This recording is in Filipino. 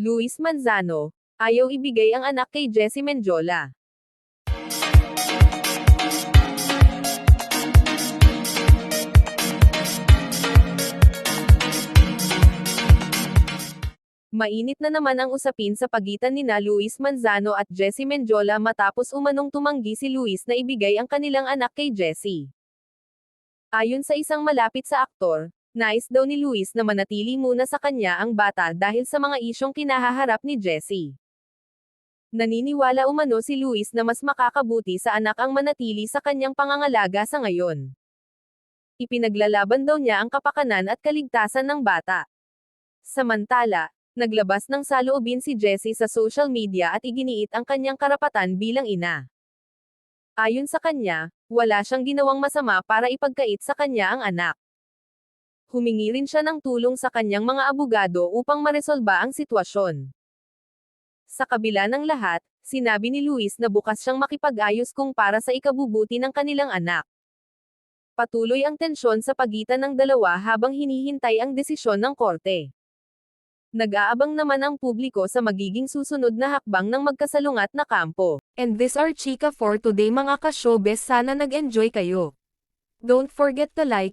Luis Manzano, ayaw ibigay ang anak kay Jessie Menjola. Mainit na naman ang usapin sa pagitan nina Luis Manzano at Jessie Menjola matapos umanong tumanggi si Luis na ibigay ang kanilang anak kay Jessie. Ayon sa isang malapit sa aktor, nais daw ni Luis na manatili muna sa kanya ang bata dahil sa mga isyong kinahaharap ni Jessie. Naniniwala umano si Luis na mas makakabuti sa anak ang manatili sa kanyang pangangalaga sa ngayon. Ipinaglalaban daw niya ang kapakanan at kaligtasan ng bata. Samantala, naglabas ng saloobin si Jessie sa social media at iginiit ang kanyang karapatan bilang ina. Ayon sa kanya, wala siyang ginawang masama para ipagkait sa kanya ang anak. Humingi rin siya ng tulong sa kanyang mga abogado upang maresolba ang sitwasyon. Sa kabila ng lahat, sinabi ni Luis na bukas siyang makipag-ayos kung para sa ikabubuti ng kanilang anak. Patuloy ang tensyon sa pagitan ng dalawa habang hinihintay ang desisyon ng korte. Nag-aabang naman ang publiko sa magiging susunod na hakbang ng magkasalungat na kampo. And this are Chika for today mga ka-showbiz sana nag-enjoy kayo. Don't forget to like,